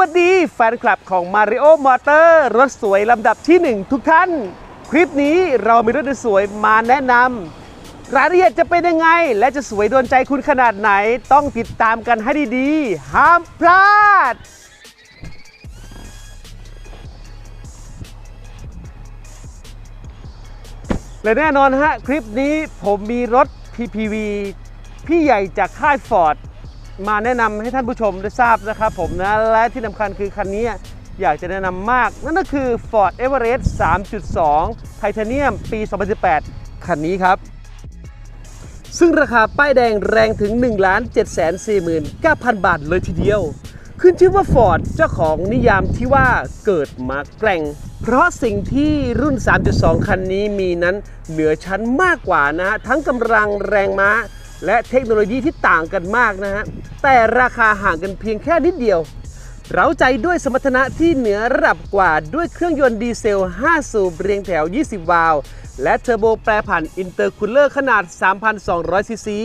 วัสดีแฟนคลับของ Mario Motor รถสวยลำดับที่ 1 ทุกท่าน คลิปนี้เรามีรถสวยมาแนะนำรายละเอียดจะเป็นยังไง และจะสวยโดนใจคุณขนาดไหน ต้องติดตามกันให้ดีๆ ห้ามพลาด และแน่นอนฮะ คลิปนี้ผมมีรถ PPV พี่ใหญ่จากค่ายฟอร์ด มาแนะนำให้ท่านผู้ชมได้ทราบนะครับผมนะ และที่สำคัญคือคันนี้อยากจะแนะนำมาก นั่นก็คือ Ford Everest 3.2ไทเทเนียมปี 2018 คันนี้ครับ ซึ่งราคาป้ายแดงแรงถึง 1 7 4 9 0 0 0 บาทเลยทีเดียว ขึ้นชื่อว่า Ford เจ้าของนิยามที่ว่าเกิดมาแกร่ง เพราะสิ่งที่รุ่น 3.2 คันนี้มีนั้นเหนือชั้นมากกว่านะฮะ ทั้งกำลังแรงม้า และเทคโนโลยีที่ต่างกันมากนะฮะ แต่ราคาห่างกันเพียงแค่นิดเดียว เราใจด้วยสมรรถนะที่เหนือระดับกว่าด้วยเครื่องยนต์ดีเซล 5 สูบเรียงแถว 20 วาล์วและเทอร์โบแปรผันอินเตอร์คูลเลอร์ขนาด 3,200 ซีซี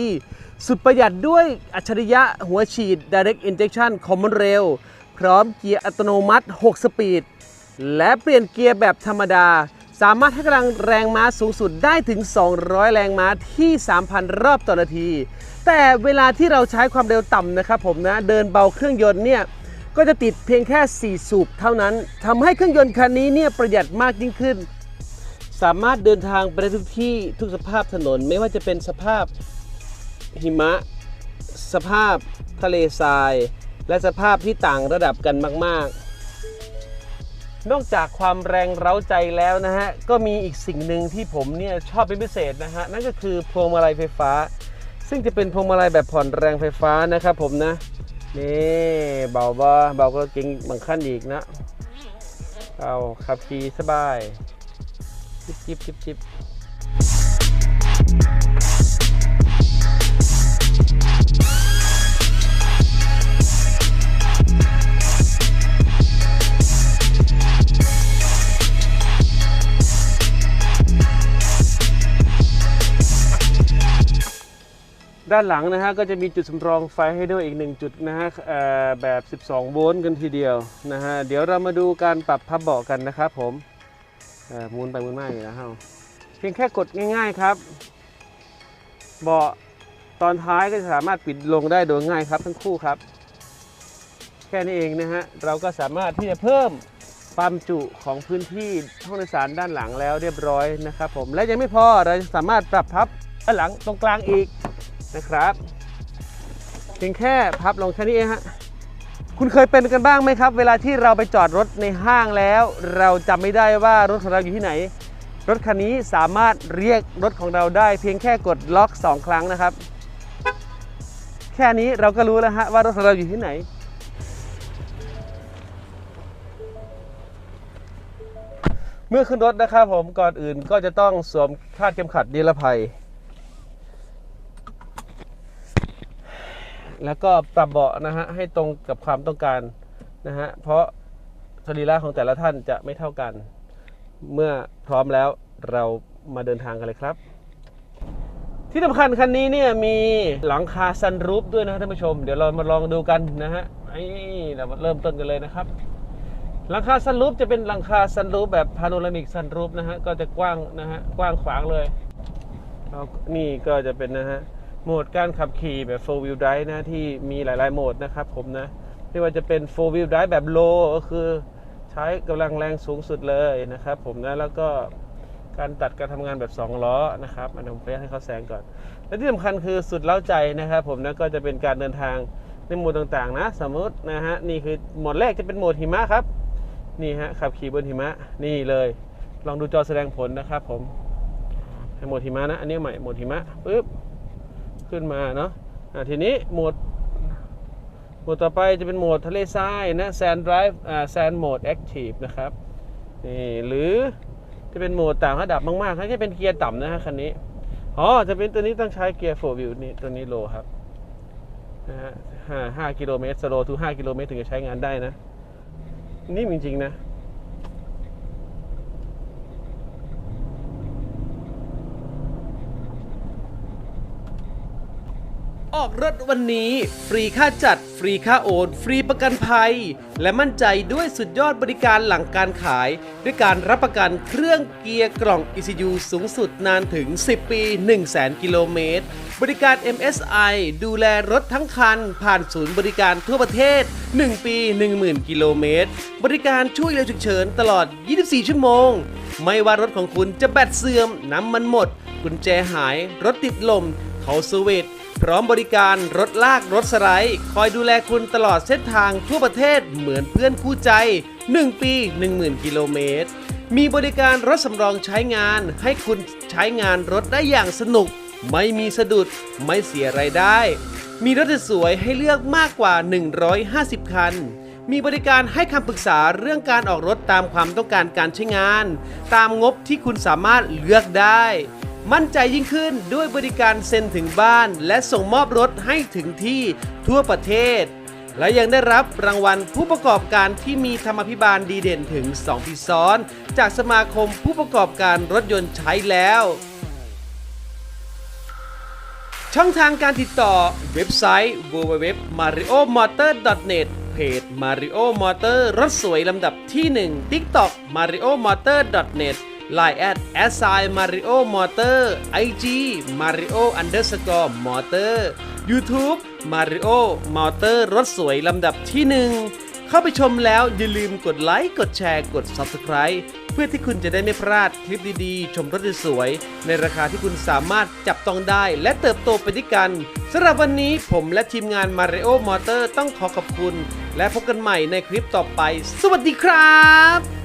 สุดประหยัดด้วยอัจฉริยะหัวฉีด Direct Injection Common Rail พร้อมเกียร์อัตโนมัติ 6 สปีด และเปลี่ยนเกียร์แบบธรรมดา สามารถให้กำลังแรงม้าสูงสุดได้ถึง 200 แรงม้าที่ 3,000 รอบต่อนาที แต่เวลาที่เราใช้ความเร็วต่ำนะครับผมนะเดินเบาเครื่องยนต์เนี่ยก็จะติดเพียงแค่ 4 สูบเท่านั้นทำให้เครื่องยนต์คันนี้เนี่ยประหยัดมากยิ่งขึ้น สามารถเดินทางไปได้ทุกที่ทุกสภาพถนน ไม่ว่าจะเป็นสภาพหิมะ สภาพทะเลทราย และสภาพที่ต่างระดับกันมาก ๆ นอกจากความแรงเร้าใจแล้วนะฮะ ก็มีอีกสิ่งหนึ่งที่ผมเนี่ยชอบเป็นพิเศษนะฮะ นั่นก็คือพวงมาลัยไฟฟ้า ซึ่งจะเป็นพวงมาลัยแบบผ่อนแรงไฟฟ้านะครับผมนะ นี่เบาบ่เบาก็เก่งบางขั้นอีกนะ เอาขับขี่สบาย จิบจิบจิบจิบ ด้านหลังนะฮะก็จะมีจุดสำรองไฟให้ด้วยอีกหนึ่งจุดนะฮะแบบ 12 โวลต์กันทีเดียวนะฮะเดี๋ยวเรามาดูการปรับพับเบาะกันนะครับผมหมุนไปหมุนมาอยู่นะฮะเพียงแค่กดง่าย ๆครับ เบาะตอนท้ายก็จะสามารถปิดลงได้โดยง่ายครับทั้งคู่ครับ แค่นี้เองนะฮะเราก็สามารถที่จะเพิ่มความจุของพื้นที่ห้องโดยสารด้านหลังแล้วเรียบร้อยนะครับผมและยังไม่พอเราสามารถปรับพับด้านหลังตรงกลางอีก นะครับ เพียงแค่พับลงแค่นี้เองฮะคุณเคยเป็นกันบ้างไหมครับ เวลาที่เราไปจอดรถในห้างแล้ว เราจำไม่ได้ว่ารถของเราอยู่ที่ไหน รถคันนี้สามารถเรียกรถของเราได้ เพียงแค่กดล็อก 2 ครั้งนะครับ แค่นี้เราก็รู้แล้วฮะว่ารถของเราอยู่ที่ไหน เมื่อขึ้นรถนะครับผมก่อนอื่นก็จะต้องสวมคาดเข็มขัดนิรภัย แล้วก็ปรับเบาะนะฮะให้ตรงกับความต้องการนะฮะเพราะสรีระของแต่ละท่านจะไม่เท่ากัน เมื่อพร้อมแล้วเรามาเดินทางกันเลยครับ ที่สำคัญคันนี้เนี่ยมีหลังคาซันรูฟด้วยนะท่านผู้ชม เดี๋ยวเรามาลองดูกันนะฮะไอ้เรามาเริ่มต้นกันเลยนะครับหลังคาซันรูฟจะเป็นหลังคาซันรูฟแบบพาโนรามิกซันรูฟนะฮะก็จะกว้างนะฮะกว้างขวางเลยนี่ก็จะเป็นนะฮะ โหมดการขับขี่แบบ4 wheel drive นะที่มีหลาย ๆ โหมดนะครับผมนะไม่ว่าจะเป็น4 wheel drive แบบ low ก็คือใช้กำลังแรงสูงสุดเลยนะครับผมนะแล้วก็การตัดการทำงานแบบ 2 ล้อนะครับอันนี้ผมไปให้เขาแซงก่อน และที่สำคัญคือสุดเล้าใจนะครับผมนะก็จะเป็นการเดินทางในโหมดต่างๆ นะ สมมตินะฮะนี่คือโหมดแรกจะเป็นโหมดหิมะครับนี่ฮะขับขี่บนหิมะนี่เลย ลองดูจอแสดงผลนะครับผมให้โหมดหิมะนะ อันนี้ใหม่โหมดหิมะปึ๊บ ขึ้นมาเนาะอะทีนี้โหมดโหมดต่อไปจะเป็นโหมดทะเลทรายนะแซนด์ไดรฟ์อ่าแซนโหมดแอคทีฟนะครับนี่หรือจะเป็นโหมดต่างระดับมากๆเขาจะเป็นเกียร์ต่ำนะฮะคันนี้อ๋อจะเป็นตัวนี้ต้องใช้เกียร์โฟวิวนี่ตัวนี้โลครับนะฮะห้ากิโลเมตรสโลทูห้ากิโลเมตรถึงจะใช้งานได้นะนิ่จริงๆนะ ออกรถวันนี้ ฟรีค่าจัด ฟรีค่าโอน ฟรีประกันภัย และมั่นใจด้วยสุดยอดบริการหลังการขาย ด้วยการรับประกันเครื่องเกียร์กล่อง ECU สูงสุดนานถึง 10 ปี 100,000 กิโลเมตร บริการ MSI ดูแลรถทั้งคัน ผ่านศูนย์บริการทั่วประเทศ 1 ปี 10,000 กิโลเมตร บริการช่วยเหลือฉุกเฉินตลอด 24 ชั่วโมง ไม่ว่ารถของคุณจะแบตเสื่อมน้ำมันหมด กุญแจหาย รถติดลมเขาสวิต พร้อมบริการรถลากรถสไลด์คอยดูแลคุณตลอดเส้นทางทั่วประเทศเหมือนเพื่อนคู่ใจ 1 ปี 10,000 กิโลเมตร มีบริการรถสำรองใช้งาน ให้คุณใช้งานรถได้อย่างสนุก ไม่มีสะดุด ไม่เสียไรายได้ มีรถสวยให้เลือกมากกว่า 150 คัน มีบริการให้คำปรึกษาเรื่องการออกรถตามความต้องการการใช้งาน ตามงบที่คุณสามารถเลือกได้ มั่นใจยิ่งขึ้นด้วยบริการเซ็นถึงบ้าน และส่งมอบรถให้ถึงที่ทั่วประเทศ และยังได้รับรางวัลผู้ประกอบการที่มีธรรมพิบาลดีเด่นถึง 2 ปีซ้อน จากสมาคมผู้ประกอบการรถยนต์ใช้แล้ว ช่องทางการติดต่อเว็บไซต์ www.mariomotor.net เพจ Mario Motor รถสวยลำดับที่ 1 TikTok mariomotor.net Line at s i Mario Motor IG Mario underscore Motor YouTube Mario Motor รถสวยลำดับที่ 1 เข้าไปชมแล้วอย่าลืมกดไลค์ กดแชร์ กด Subscribe เพื่อที่คุณจะได้ไม่พลาดคลิปดีๆ ชมรถสวย ในราคาที่คุณสามารถจับต้องได้และเติบโตไปด้วยกันสำหรับวันนี้ผมและทีมงาน Mario Motor ต้องขอขอบคุณ และพบกันใหม่ในคลิปต่อไป สวัสดีครับ